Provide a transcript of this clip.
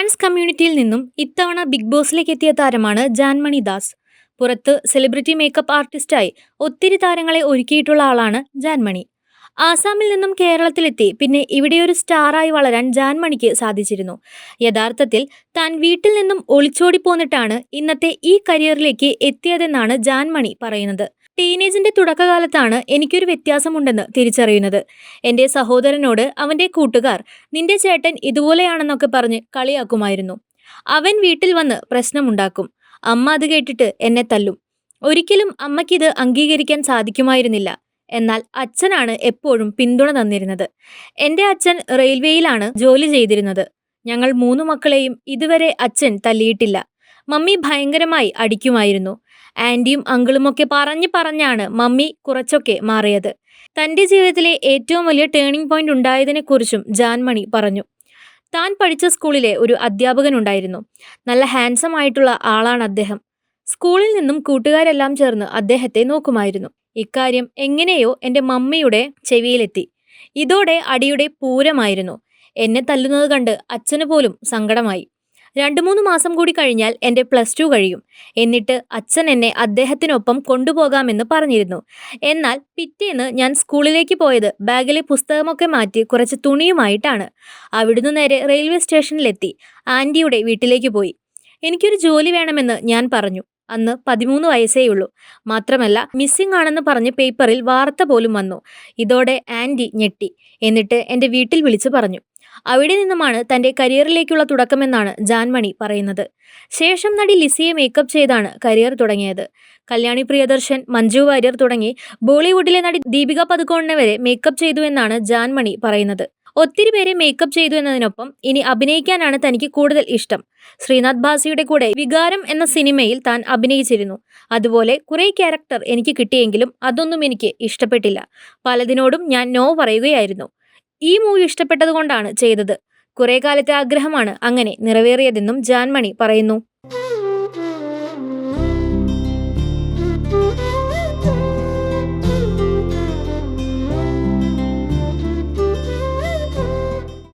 Trans കമ്മ്യൂണിറ്റിയിൽ നിന്നും ഇത്തവണ ബിഗ് ബോസിലേക്ക് എത്തിയ താരമാണ് ജാൻമണി ദാസ്. പുറത്ത് സെലിബ്രിറ്റി മേക്കപ്പ് ആർട്ടിസ്റ്റായി ഒത്തിരി താരങ്ങളെ ഒരുക്കിയിട്ടുള്ള ആളാണ് ജാൻമണി. ആസാമിൽ നിന്നും കേരളത്തിലെത്തി പിന്നെ ഇവിടെ ഒരു സ്റ്റാറായി വളരാൻ ജാൻമണിക്ക് സാധിച്ചിരുന്നു. യഥാർത്ഥത്തിൽ താൻ വീട്ടിൽ നിന്നും ഒളിച്ചോടി പോന്നിട്ടാണ് ഇന്നത്തെ ഈ കരിയറിലേക്ക് എത്തിയതെന്നാണ് ജാൻമണി പറയുന്നത്. ടീനേജിന്റെ തുടക്കകാലത്താണ് എനിക്കൊരു വ്യത്യാസമുണ്ടെന്ന് തിരിച്ചറിയുന്നത്. എന്റെ സഹോദരനോട് അവന്റെ കൂട്ടുകാർ നിന്റെ ചേട്ടൻ ഇതുപോലെയാണെന്നൊക്കെ പറഞ്ഞ് കളിയാക്കുമായിരുന്നു. അവൻ വീട്ടിൽ വന്ന് പ്രശ്നമുണ്ടാക്കും. അമ്മ അത് കേട്ടിട്ട് എന്നെ തല്ലും. ഒരിക്കലും അമ്മയ്ക്കിത് അംഗീകരിക്കാൻ സാധിക്കുമായിരുന്നില്ല. എന്നാൽ അച്ഛനാണ് എപ്പോഴും പിന്തുണ തന്നിരുന്നത്. എന്റെ അച്ഛൻ റെയിൽവേയിലാണ് ജോലി ചെയ്തിരുന്നത്. ഞങ്ങൾ മൂന്നു മക്കളെയും ഇതുവരെ അച്ഛൻ തല്ലിയിട്ടില്ല. മമ്മി ഭയങ്കരമായി അടിക്കുമായിരുന്നു. ആന്റിയും അങ്കിളുമൊക്കെ പറഞ്ഞ് പറഞ്ഞാണ് മമ്മി കുറച്ചൊക്കെ മാറിയത്. തന്റെ ജീവിതത്തിലെ ഏറ്റവും വലിയ ടേണിംഗ് പോയിന്റ് ഉണ്ടായതിനെക്കുറിച്ചും ജാൻമണി പറഞ്ഞു. താൻ പഠിച്ച സ്കൂളിലെ ഒരു അധ്യാപകനുണ്ടായിരുന്നു. നല്ല ഹാൻസം ആയിട്ടുള്ള ആളാണ് അദ്ദേഹം. സ്കൂളിൽ നിന്നും കൂട്ടുകാരെല്ലാം ചേർന്ന് അദ്ദേഹത്തെ നോക്കുമായിരുന്നു. ഇക്കാര്യം എങ്ങനെയോ എന്റെ മമ്മിയുടെ ചെവിയിലെത്തി. ഇതോടെ അടിയുടെ പൂരമായിരുന്നു. എന്നെ തല്ലുന്നത് കണ്ട് അച്ഛന് പോലും സങ്കടമായി. രണ്ടു മൂന്ന് മാസം കൂടി കഴിഞ്ഞാൽ എന്റെ പ്ലസ് ടു കഴിയും. എന്നിട്ട് അച്ഛൻ എന്നെ അദ്ദേഹത്തിനൊപ്പം കൊണ്ടുപോകാമെന്ന് പറഞ്ഞിരുന്നു. എന്നാൽ പിറ്റേന്ന് ഞാൻ സ്കൂളിലേക്ക് പോയത് ബാഗിലെ പുസ്തകമൊക്കെ മാറ്റി കുറച്ച് തുണിയുമായിട്ടാണ്. അവിടുന്ന് നേരെ റെയിൽവേ സ്റ്റേഷനിലെത്തി. ആന്റിയുടെ വീട്ടിലേക്ക് പോയി. എനിക്കൊരു ജോലി വേണമെന്ന് ഞാൻ പറഞ്ഞു. അന്ന് പതിമൂന്ന് വയസ്സേയുള്ളൂ മാത്രമല്ല മിസ്സിംഗ് ആണെന്ന് പറഞ്ഞ് പേപ്പറിൽ വാർത്ത പോലും വന്നു. ഇതോടെ ആന്റി ഞെട്ടി. എന്നിട്ട് എന്റെ വീട്ടിൽ വിളിച്ചു പറഞ്ഞു. അവിടെ നിന്നുമാണ് തന്റെ കരിയറിലേക്കുള്ള തുടക്കമെന്നാണ് ജാൻമണി പറയുന്നത്. ശേഷം നടി ലിസിയെ മേക്കപ്പ് ചെയ്താണ് കരിയർ തുടങ്ങിയത്. കല്യാണി പ്രിയദർശൻ മഞ്ജു വാര്യർ തുടങ്ങി ബോളിവുഡിലെ നടി ദീപിക പതുക്കോണിനെ വരെ മേക്കപ്പ് ചെയ്തു എന്നാണ് ജാൻമണി പറയുന്നത്. ഒത്തിരി പേരെ മേക്കപ്പ് ചെയ്തു എന്നതിനൊപ്പം ഇനി അഭിനയിക്കാനാണ് തനിക്ക് കൂടുതൽ ഇഷ്ടം. ശ്രീനാഥ് ഭാസിയുടെ കൂടെ വികാരം എന്ന സിനിമയിൽ താൻ അഭിനയിച്ചിരുന്നു. അതുപോലെ കുറേ ക്യാരക്ടർ എനിക്ക് കിട്ടിയെങ്കിലും അതൊന്നും എനിക്ക് ഇഷ്ടപ്പെട്ടില്ല. പലതിനോടും ഞാൻ നോ പറയുകയായിരുന്നു. ഈ മൂവി ഇഷ്ടപ്പെട്ടതുകൊണ്ടാണ് ചെയ്തത്. കുറേ കാലത്തെ ആഗ്രഹമാണ് അങ്ങനെ നിറവേറിയതെന്നും ജാൻമണി പറയുന്നു.